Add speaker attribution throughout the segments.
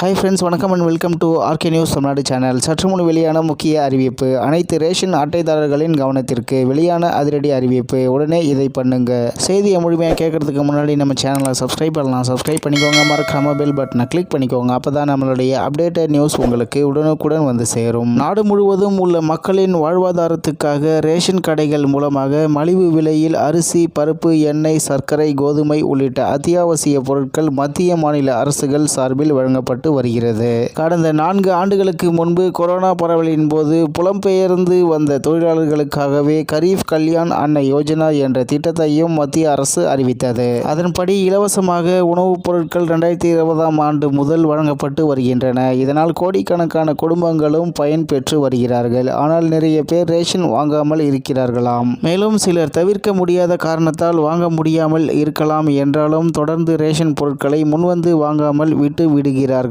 Speaker 1: Hi friends வணக்கம் and welcome to RK news Tamil Nadu channel சற்று முன் வெளியான முக்கிய அறிவிப்பு. அனைத்து ரேஷன் அட்டைதாரர்களின் கவனத்திற்கு வெளியான அதிரடி அறிவிப்பு. உடனே இதை பண்ணுங்க. செய்தியை முழுமையாக கேட்கறதுக்கு முன்னாடி நம்ம சேனலை சப்ஸ்கிரைப் பண்ணலாம். சப்ஸ்கிரைப் பண்ணிக்கோங்க. மறக்காம பெல் பட்டனை கிளிக் பண்ணிக்கோங்க. அப்போ தான் நம்மளுடைய அப்டேட்டட் நியூஸ் உங்களுக்கு உடனுக்குடன் வந்து சேரும். நாடு முழுவதும் உள்ள மக்களின் வாழ்வாதாரத்துக்காக ரேஷன் கடைகள் மூலமாக மலிவு விலையில் அரிசி பருப்பு எண்ணெய் சர்க்கரை கோதுமை உள்ளிட்ட அத்தியாவசிய பொருட்கள் மத்திய மாநில அரசுகள் சார்பில் வழங்கப்பட்டு வருகிறது. கடந்த நான்கு ஆண்டுகளுக்கு முன்பு கொரோனா பரவலின் போது புலம்பெயர்ந்து வந்த தொழிலாளர்களுக்காகவே கரீப் கல்யாண் அன்ன யோஜனா என்ற திட்டத்தையும் மத்திய அரசு அறிவித்தது. அதன்படி இலவசமாக உணவுப் பொருட்கள் ரெண்டாயிரத்தி இருபதாம் ஆண்டு முதல் வழங்கப்பட்டு வருகின்றன. இதனால் கோடிக்கணக்கான குடும்பங்களும் பயன்பெற்று வருகிறார்கள். ஆனால் நிறைய பேர் ரேஷன் வாங்காமல் இருக்கிறார்களாம். மேலும் சிலர் தவிர்க்க முடியாத காரணத்தால் வாங்க முடியாமல் இருக்கலாம் என்றாலும் தொடர்ந்து ரேஷன் பொருட்களை முன்வந்து வாங்காமல் விட்டு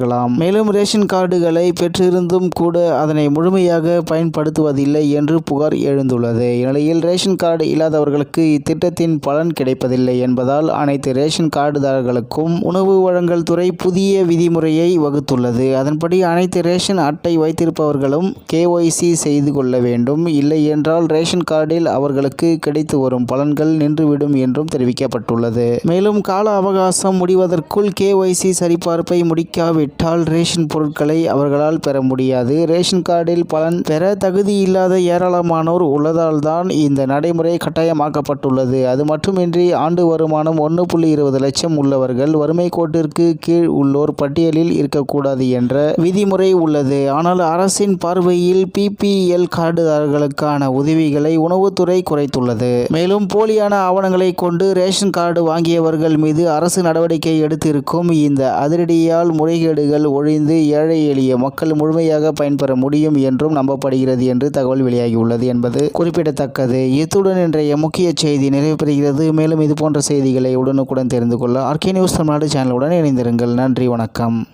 Speaker 1: விடுகிறார்களாம் மேலும் ரேஷன் கார்டுகளை பெற்றிருந்தும் கூட அதனை முழுமையாக பயன்படுத்துவதில்லை என்று புகார் எழுந்துள்ளது. இந்நிலையில் ரேஷன் கார்டு இல்லாதவர்களுக்கு இத்திட்டத்தின் பலன் கிடைப்பதில்லை என்பதால் அனைத்து ரேஷன் கார்டுதாரர்களுக்கும் உணவு வழங்கல் துறை புதிய விதிமுறையை வகுத்துள்ளது. அதன்படி அனைத்து ரேஷன் அட்டை வைத்திருப்பவர்களும் கேஒய்சி செய்து கொள்ள வேண்டும். இல்லை என்றால் ரேஷன் கார்டில் அவர்களுக்கு கிடைத்து வரும் பலன்கள் நின்றுவிடும் என்றும் தெரிவிக்கப்பட்டுள்ளது. மேலும் கால அவகாசம் முடிவதற்குள் கேஒய்சி சரிபார்ப்பை விட்டால் ரேஷன் பொருட்களை அவர்களால் பெற முடியாது. ரேஷன் கார்டில் பலன் பெற தகுதியில்லாத ஏராளமானோர் உள்ளதால் தான் இந்த நடைமுறை கட்டாயமாக்கப்பட்டுள்ளது. அது மட்டுமின்றி ஆண்டு வருமானம் ஒன்று புள்ளி இருபது லட்சம் உள்ளவர்கள் வறுமை கோட்டிற்கு கீழ் உள்ளோர் பட்டியலில் இருக்கக்கூடாது என்ற விதிமுறை உள்ளது. ஆனால் அரசின் பார்வையில் பிபிஎல் கார்டுதாரர்களுக்கான உதவிகளை உணவுத்துறை குறைத்துள்ளது. மேலும் போலியான ஆவணங்களை கொண்டு ரேஷன் கார்டு வாங்கியவர்கள் மீது அரசு நடவடிக்கை எடுத்திருக்கும் இந்த அதிரடியால் முறைகேடுகள் ஒழிந்து ஏழை எளிய மக்கள் முழுமையாக பயன்பெற முடியும் என்றும் நம்பப்படுகிறது என்று தகவல் வெளியாகியுள்ளது என்பது குறிப்பிடத்தக்கது. இத்துடன் இன்றைய முக்கிய செய்தி நிறைவு பெறுகிறது மேலும் இது போன்ற செய்திகளை உடனுக்குடன் தெரிந்து கொள்ள ஆர்கே நியூஸ் தமிழ்நாடு சேனலுடன் இணைந்திருங்கள். நன்றி வணக்கம்.